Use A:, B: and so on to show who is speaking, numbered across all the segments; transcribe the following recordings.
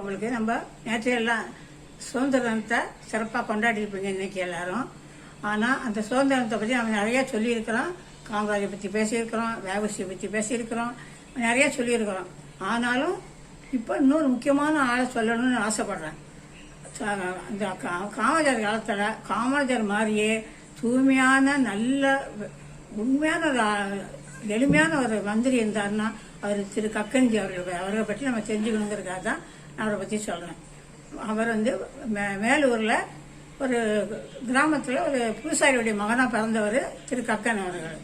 A: உங்களுக்கு நம்ம நேற்றையெல்லாம் சுதந்திரத்தை சிறப்பாக கொண்டாடிருப்பீங்க இன்னைக்கு எல்லாரும். ஆனால் அந்த சுதந்திரத்தை பற்றி நம்ம நிறையா சொல்லியிருக்கிறோம். காமராஜை பற்றி பேசியிருக்கிறோம் வேவசியை பற்றி பேசியிருக்கிறோம் நிறையா சொல்லியிருக்கிறோம். ஆனாலும் இப்போ இன்னொரு முக்கியமான ஆளை சொல்லணும்னு ஆசைப்படுறேன். ச- இந்த கா- காமராஜர் காலத்தில் காமராஜர் மாதிரியே தூய்மையான நல்ல உண்மையான ஒரு எளிமையான ஒரு மந்திரி இருந்தாருன்னா அவர் திரு கக்கஞ்சி அவர்கள் அவரை பற்றி நம்ம தெரிஞ்சுக்கணுங்கிறதுக்காக தான் அவரை பற்றி சொல்கிறேன் அவர் வந்து மே மேலூரில் ஒரு கிராமத்தில் ஒரு பூசாரியுடைய மகனாக பிறந்தவர் திரு கக்கன் அவர்கள்.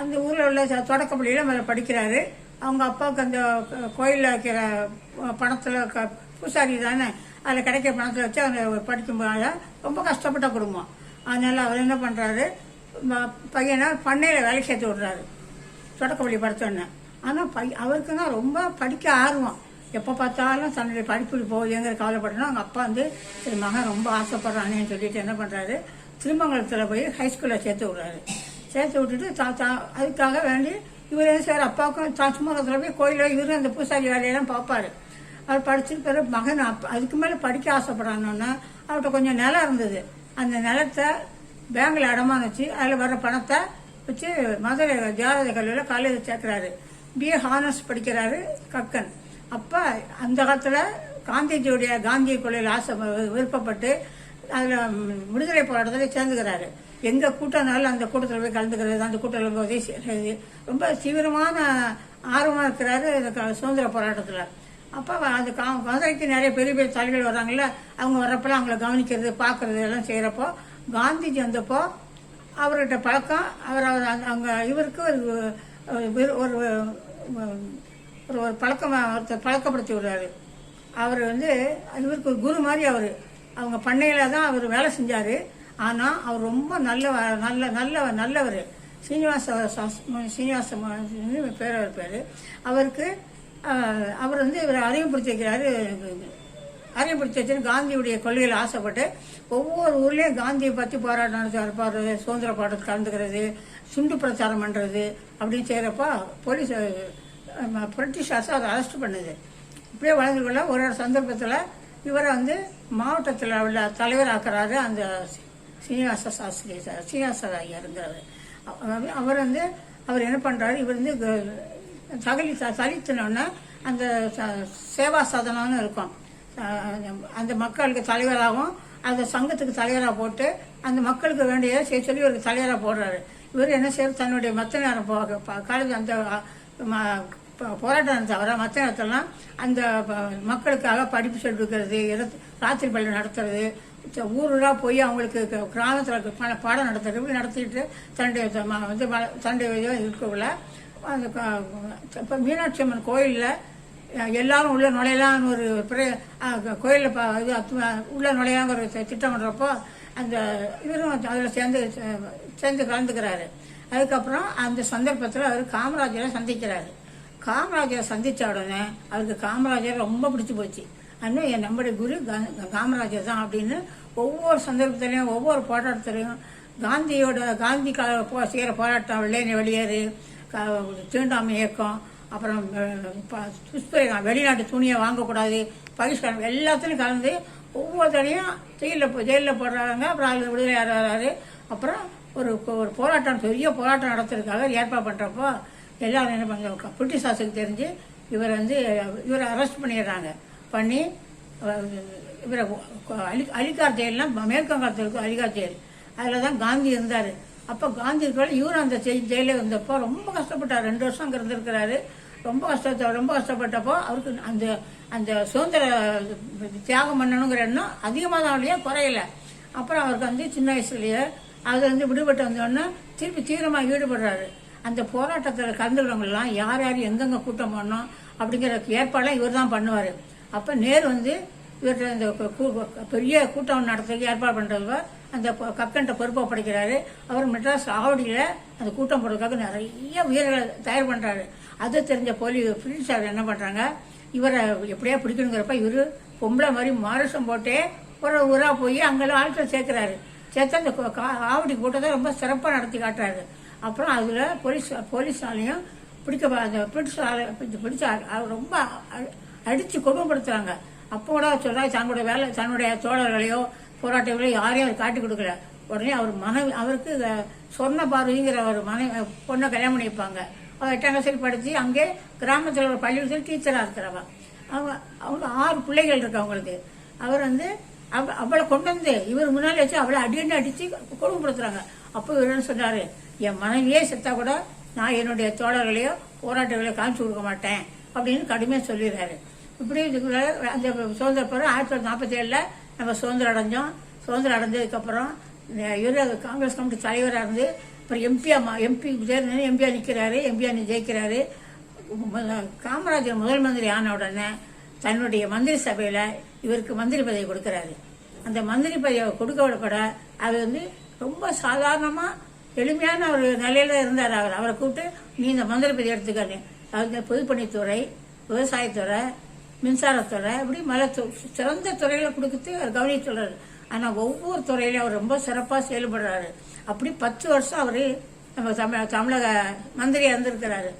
A: அந்த ஊரில் உள்ள தொடக்கப்பள்ளியில் மேலே படிக்கிறாரு. அவங்க அப்பாவுக்கு அந்த கோயிலில் வைக்கிற பணத்தில் க பூசாரி தானே அதில் கிடைக்கிற பணத்தில் வச்சு அவங்க படிக்கும்போது ரொம்ப கஷ்டப்பட்ட குடும்பம். அதனால் அவர் என்ன பண்ணுறாரு பையனை பண்ணையில் வேலைக்கு சேர்த்து விடுறாரு. தொடக்கப்பள்ளி படித்தோன்னே ஆனால் பை அவருக்குன்னா ரொம்ப படிக்க ஆர்வம். எப்போ பார்த்தாலும் தன்னுடைய படிப்புக்கு போகுதுங்கிற கவலைப்படணும். அவங்க அப்பா வந்து சரி மகன் ரொம்ப ஆசைப்படுறானேன்னு சொல்லிட்டு என்ன பண்ணுறாரு திருமங்கலத்தில் போய் ஹைஸ்கூலில் சேர்த்து விடுறாரு. சேர்த்து விட்டுட்டு தா தா அதுக்காக வேண்டி இவர் என்ன சார் அப்பாவுக்கும் தா திருமங்கலத்தில் போய் கோயிலில் இவரும் அந்த பூசாரி வேலையெல்லாம் பார்ப்பாரு. அவர் படிச்சுட்டு பிறகு மகன் அப் அதுக்கு மேலே படிக்க ஆசைப்படானோன்னா அவர்கிட்ட கொஞ்சம் நிலம் இருந்தது. அந்த நிலத்தை பேங்கில் அடமான வச்சு அதில் வர்ற பணத்தை வச்சு மதுரை ஜாரத கல்லூரியில் காலேஜில் சேர்க்குறாரு. பிஏ ஹானர்ஸ் படிக்கிறாரு கக்கன். அப்போ அந்த காலத்தில் காந்திஜியுடைய காந்திய கொள்கையில் ஆசை விருப்பப்பட்டு அதில் விடுதலை போராட்டத்தில் சேர்ந்துக்கிறாரு. எங்கே கூட்டம்னாலும் அந்த கூட்டத்தில் போய் கலந்துக்கிறது அந்த கூட்டத்தில் போய் உதவி செய்கிறது ரொம்ப தீவிரமான ஆர்வமாக இருக்கிறாரு இந்த சுதந்திர போராட்டத்தில். அப்போ அந்த கா குழந்தைக்கு நிறைய பெரிய பெரிய தலைகள் வராங்கல்ல அவங்க வர்றப்பெல்லாம் அவங்கள கவனிக்கிறது பார்க்கறது எல்லாம் செய்கிறப்போ காந்திஜி வந்தப்போ அவர்கிட்ட பழக்கம் அவர் அவர் அந்த- அவங்க இவருக்கு ஒரு ஒரு ஒரு ஒரு பழக்கம் ஒருத்தர் பழக்கப்படுத்தி விடுறாரு. அவர் வந்து இவருக்கு ஒரு குரு மாதிரி அவர். அவங்க பண்ணையில் தான் அவர் வேலை செஞ்சார். ஆனால் அவர் ரொம்ப நல்ல நல்ல நல்ல நல்லவர். சீனிவாச சீனிவாச பேர் அவர் பேர். அவருக்கு அவர் வந்து இவர் அறிமுகப்படுத்தி வைக்கிறாரு. அறிமுகப்படுத்தி வச்சு காந்தியுடைய கொள்கையில் ஆசைப்பட்டு ஒவ்வொரு ஊர்லேயும் காந்தியை பற்றி போராட்டம் நடத்தி பாடுறது சுதந்திர போராட்டத்தில் கலந்துக்கிறது சுண்டு பிரச்சாரம் பண்ணுறது அப்படின்னு செய்கிறப்ப போலீஸ் பிரிட்டிஷ் அரசு அதை அரெஸ்ட் பண்ணுது. இப்படியே வளர்ந்துக்குள்ள ஒரு ஒரு சந்தர்ப்பத்தில் இவரை வந்து மாவட்டத்தில் உள்ள தலைவராக்குறாரு அந்த சீனிவாச சாஸ்திரி சார் சீனிவாச ஐயருங்கிறவர் அவர் வந்து அவர் என்ன பண்ணுறாரு இவர் வந்து தகலி தலித்தினோடனே அந்த ச- சேவா சாதனம்னு இருக்கும். அந்த மக்களுக்கு தலைவராகவும் அந்த சங்கத்துக்கு தலைவராக போட்டு அந்த மக்களுக்கு வேண்டிய செய்ய சொல்லி இவருக்கு தலைவராக போடுறாரு. இவர் என்ன செய்யறது தன்னுடைய மத்த நேரம் போக காலேஜ் அந்த அஹ், போராட்டம் தவிர மற்ற இடத்துலலாம் அந்த ப- மக்களுக்காக படிப்பு சொல்லி கொடுக்கறது ராத்திரி பள்ளி நடத்துறது ச- போய் அவங்களுக்கு கிராமத்தில் பாடம் நடத்துறது இப்படி நடத்திட்டு தன்னுடைய வந்து ம- தன்னுடைய இருக்கக்குள்ள அந்த இப்போ மீனாட்சி அம்மன் கோயிலில் எல்லாரும் உள்ள நுழையலாம்னு ஒரு கோயிலில் இது உள்ள நுழையாங்க ஒரு திட்டம் பண்ணுறப்போ அந்த இவரும் அதில் சேர்ந்து சேர்ந்து கலந்துக்கிறாரு. அதுக்கப்புறம் அந்த சந்தர்ப்பத்தில் அவர் காமராஜரை சந்திக்கிறாரு. காமராஜரை சந்தித்த உடனே அவருக்கு காமராஜர் ரொம்ப பிடிச்சி போச்சு. இன்னும் என் நம்முடைய குரு கா- காமராஜர் தான் அப்படின்னு ஒவ்வொரு சந்தர்ப்பத்திலையும் ஒவ்வொரு போராட்டத்திலையும் காந்தியோட காந்தி கா போ செய்கிற போராட்டம் வெள்ளையனை வெளியேறு க- தீண்டாமை இயக்கம் அப்புறம் அஹ், வெளிநாட்டு துணியை வாங்கக்கூடாது பகிஷ்காரம் எல்லாத்துலையும் கலந்து ஒவ்வொரு தடையும் ஜெயிலில் போ ஜெயிலில் போடுறாங்க அப்புறம் அதில் விடுதலை ஆகிறாரு அப்புறம் ஒரு ஒரு போராட்டம் பெரிய போராட்டம் நடத்துறதுக்காக ஏற்பாடு பண்ணுறப்போ எல்லாரும் என்ன பண்ணுறாங்க பிரிட்டிஷ் அரசுக்கு தெரிஞ்சு இவர் வந்து இவரை அரெஸ்ட் பண்ணிடுறாங்க. பண்ணி இவரை அலி அலிகார் ஜெயிலாம் மேற்கங்காலத்தில் இருக்கும் அலிகார் ஜெயில். அதில் தான் காந்தி இருந்தார். அப்போ காந்தி இருக்கிற இவரும் அந்த ஜெயிலே ஜெயிலில் இருந்தப்போ ரொம்ப கஷ்டப்பட்டார். ரெண்டு வருஷம் அங்கே இருந்திருக்கிறாரு. ரொம்ப கஷ்டத்தை ரொம்ப கஷ்டப்பட்டப்போ அவருக்கு அந்த அந்த சுதந்திர தியாகம் பண்ணணுங்கிற எண்ணம் அதிகமாக தான் இல்லையா? குறையல. அப்புறம் அவருக்கு வந்து சின்ன வயசுலேயே அது வந்து விடுபட்டு வந்தோடனே திருப்பி தீவிரமாக ஈடுபடுறாரு. அந்த போராட்டத்தில் கலந்துக்கிறவங்கலாம் யார் யார் எங்கெங்க கூட்டம் பண்ணோம் அப்படிங்கிற ஏற்பாடெல்லாம் இவர் தான் பண்ணுவார். அப்போ நேரு வந்து இவர்கிட்ட இந்த பெரிய கூட்டம் நடத்துறதுக்கு ஏற்பாடு பண்ணுறவர் அந்த பொ- பொறுப்பை படைக்கிறாரு அவர் மெட்ராஸ் ஆவடியில் அந்த கூட்டம் போடுறதுக்காக நிறைய வீரர்களை தயார் பண்ணுறாரு அது தெரிஞ்ச போலி சார் என்ன பண்ணுறாங்க இவரை எப்படியா பிடிக்கணுங்கிறப்ப இவர் பொம்பளை மாதிரி மாரசம் போட்டே ஒரு ஊராக போய் அங்கெல்லாம் ஆட்கள் சேர்க்குறாரு. சேர்த்து அந்த கா- ஆவடி கூட்டத்தை ரொம்ப சிறப்பாக நடத்தி காட்டுறாரு. அப்புறம் அதில் போலீஸ் போலீஸாலையும் பிடிக்க அந்த பிடிச்ச ஆளு- பிடிச்ச அவர் ரொம்ப அ- அடிச்சு கொடுமைப்படுத்துறாங்க அப்போ கூட அவர் தன்னுடைய வேலை தன்னுடைய தோழர்களையோ போராட்டங்களையோ யாரையும் அவர் காட்டி கொடுக்கல. உடனே அவர் மனைவி அவருக்கு சொன்ன சொர்ண ஒரு மனைவி பொண்ணை கல்யாணம் பண்ணி வைப்பாங்க. அவள் எட்டாம் படித்து அங்கே கிராமத்தில் ஒரு பள்ளிக்கூடத்தில் டீச்சராக இருக்கிறவா. அவங்க அவங்க ஆறு பிள்ளைகள் இருக்கு அவங்களுக்கு. அவர் வந்து அவ அவளை கொண்டு வந்து இவர் முன்னாடி வச்சு அவளை அடி அடித்து கொடுமைப்படுத்துகிறாங்க அப்போ இவர் என்ன சொன்னார்? என் மனைவியே செத்தா கூட நான் என்னுடைய தோழர்களையோ போராட்டங்களையோ காமிச்சு கொடுக்க மாட்டேன் அப்படின்னு கடுமையாக சொல்லிடுறாரு. இப்படி இதுக்குள்ள அந்த சுதந்திர பிறகு ஆயிரத்தி தொள்ளாயிரத்தி நாற்பத்தி ஏழில் நம்ம சுதந்திரம் அடைஞ்சோம். சுதந்திரம் அடைஞ்சதுக்கப்புறம் இவர் காங்கிரஸ் கமிட்டி தலைவராக இருந்து அப்புறம் எம்பியா எம்பி தேர்தல் எம்பியா நிற்கிறாரு எம்பியா ஜெயிக்கிறாரு. காமராஜர் முதல் மந்திரி ஆன உடனே தன்னுடைய மந்திரி சபையில் இவருக்கு மந்திரி பதவி கொடுக்குறாரு. அந்த மந்திரி பதவியை கொடுக்க விடப்பட அது வந்து ரொம்ப சாதாரணமாக எளிமையான ஒரு நிலையில இருந்தார் அவர். அவரை கூப்பிட்டு நீ இந்த மந்திரி பதவி எடுத்துக்கன்னு பொதுப்பணித்துறை விவசாயத்துறை மின்சாரத்துறை இப்படி மல சிறந்த துறையில கொடுத்து அவர் கவனித்துள்ளார் ஆனால் ஒவ்வொரு துறையிலும் அவர் ரொம்ப சிறப்பாக செயல்படுறாரு. அப்படி பத்து வருஷம் அவர் நம்ம தமிழ தமிழக மந்திரியாக இருந்திருக்கிறாரு.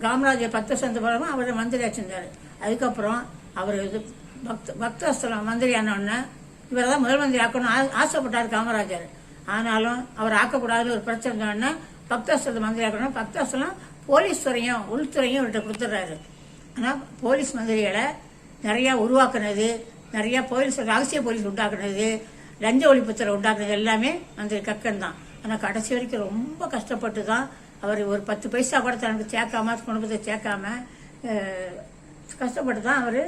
A: காமராஜர் பத்து வருஷம் பிறகு அவர் மந்திரியாக செஞ்சார் அதுக்கப்புறம் அவர் இது பக்த பக்தஸ்தலம் மந்திரி ஆனவுடனே இவரை தான் முதல் மந்திரி ஆக்கணும் ஆ- ஆசைப்பட்டார் காமராஜர். ஆனாலும் அவர் ஆக்கக்கூடாதுன்னு ஒரு பிரச்சனை சொன்னோன்னா பக்தஸ்தலத்தை மந்திரி ஆக்கணும் பக்தஸ்தலம் போலீஸ் துறையும் உள்துறையும் இவர்கிட்ட கொடுத்துட்றாரு. ஆனால் போலீஸ் மந்திரிகளை நிறையா உருவாக்குனது நிறையா போலீஸ் ரகசிய போலீஸ் உண்டாக்குனது லஞ்ச ஒழிப்புத்துறை உண்டாக்குனது எல்லாமே மந்திரி கக்கன் தான். ஆனால் கடைசி வரைக்கும் ரொம்ப கஷ்டப்பட்டு தான் அவர் ஒரு பத்து பைசா கூட தனக்கு சேர்க்காம குடும்பத்தை சேர்க்காம கஷ்டப்பட்டு தான் அவர்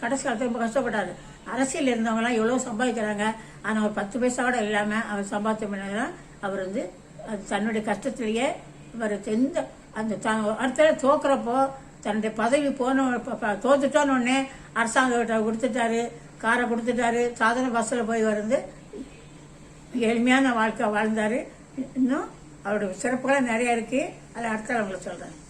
A: கடைசி காலத்தில் ரொம்ப கஷ்டப்பட்டாரு. அரசியல் இருந்தவங்கலாம் எவ்வளோ சம்பாதிக்கிறாங்க. ஆனால் ஒரு பத்து பைசா கூட இல்லாமல் அவர் சம்பாத்தியம் அவர் வந்து அது தன்னுடைய கஷ்டத்திலேயே அவர் எந்த அந்த த- அடுத்த தோக்குறப்போ தன்னுடைய பதவி போன ப- தோத்துட்டோன்னு உடனே அரசாங்கம் கொடுத்துட்டாரு. காரை கொடுத்துட்டாரு. சாதாரண பஸ்ஸில் போய் வந்து எளிமையான வாழ்க்கை வாழ்ந்தாரு. இன்னும் அவருடைய சிறப்புகளாக நிறைய இருக்கு. அதை அடுத்த உங்களுக்கு சொல்றேன்.